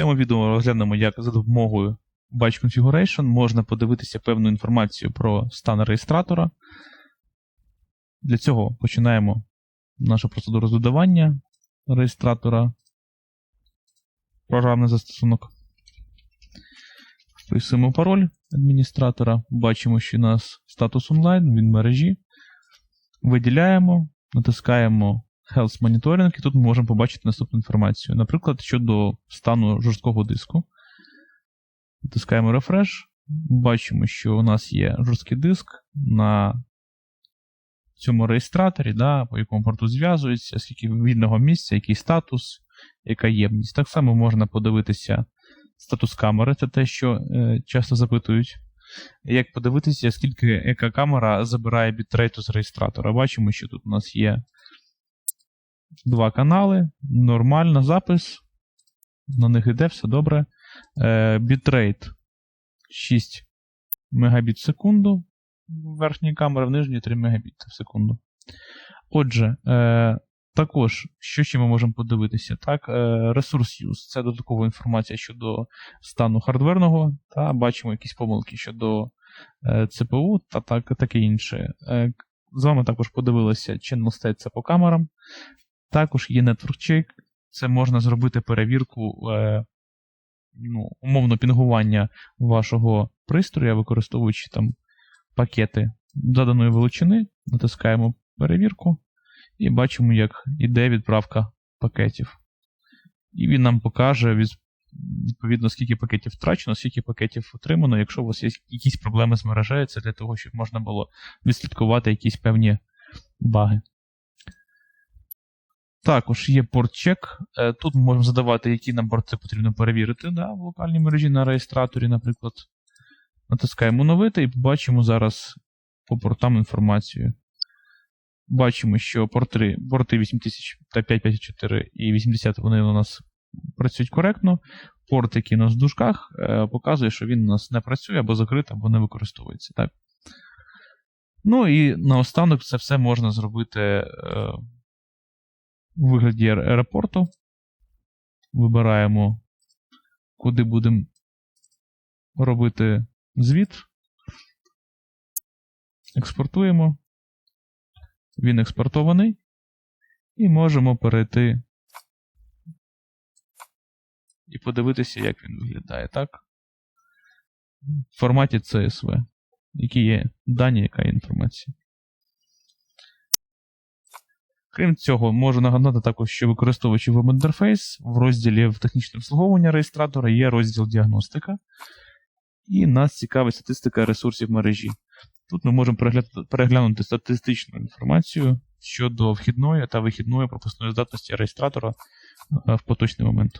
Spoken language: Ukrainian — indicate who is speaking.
Speaker 1: цьому відео розглянемо, як за допомогою Batch Configuration можна подивитися певну інформацію про стан реєстратора. Для цього починаємо нашу процедуру з реєстратора програмний застосунок. Вписуємо пароль адміністратора. Бачимо, що у нас статус онлайн, він в мережі. Виділяємо, натискаємо Health Monitoring, і тут ми можемо побачити наступну інформацію. Наприклад, щодо стану жорсткого диску. Натискаємо Refresh. Бачимо, що у нас є жорсткий диск на цьому реєстраторі, да, по якому порту зв'язується, скільки вільного місця, який статус, яка ємність. Так само можна подивитися статус камери, це те, що е, часто запитують. Як подивитися, скільки яка камера забирає бітрейту з реєстратора. Бачимо, що тут у нас є два канали, нормально запис. На них йде все добре. Е, бітрейт 6 Мбіт в секунду. В камері, в нижній 3 Мбіт в секунду. Отже, е, також, що ще ми можемо подивитися? Так, е, Ресурс use це додаткова інформація щодо стану хардверного, та бачимо якісь помилки щодо ЦПУ та так, таке інше. З вами також подивилися State це по камерам. Також є Network Check. Це можна зробити перевірку е, ну, умовно пінгування вашого пристрою, використовуючи там пакети заданої величини. Натискаємо перевірку і бачимо, як іде відправка пакетів. І він нам покаже від- відповідно, скільки пакетів втрачено, скільки пакетів отримано, якщо у вас є якісь проблеми з мережею, це для того, щоб можна було відслідкувати якісь певні баги. Також є порт-чек. Е, Тут ми можемо задавати, які нам порти потрібно перевірити да, в локальній мережі на реєстраторі, наприклад. Натискаємо оновити і побачимо зараз по портам інформацію. Бачимо, що порти, порти 8000 та 554 і 80 вони у нас працюють коректно. Порт, який у нас в дужках, е, показує, що він у нас не працює або закритий, або не використовується. Так? Ну і наостанок це все можна зробити е, у вигляді аеропорту. Вибираємо, куди будемо робити звіт. Експортуємо. Він експортований. І можемо перейти і подивитися, як він виглядає, так? В форматі CSV. Які є дані, яка інформація. Крім цього, можу нагадати також, що використовуючи веб-інтерфейс, в розділі в технічне обслуговування реєстратора є розділ діагностика. І нас цікавить статистика ресурсів мережі. Тут ми можемо переглянути, статистичну інформацію щодо вхідної та вихідної пропускної здатності реєстратора е, в поточний момент.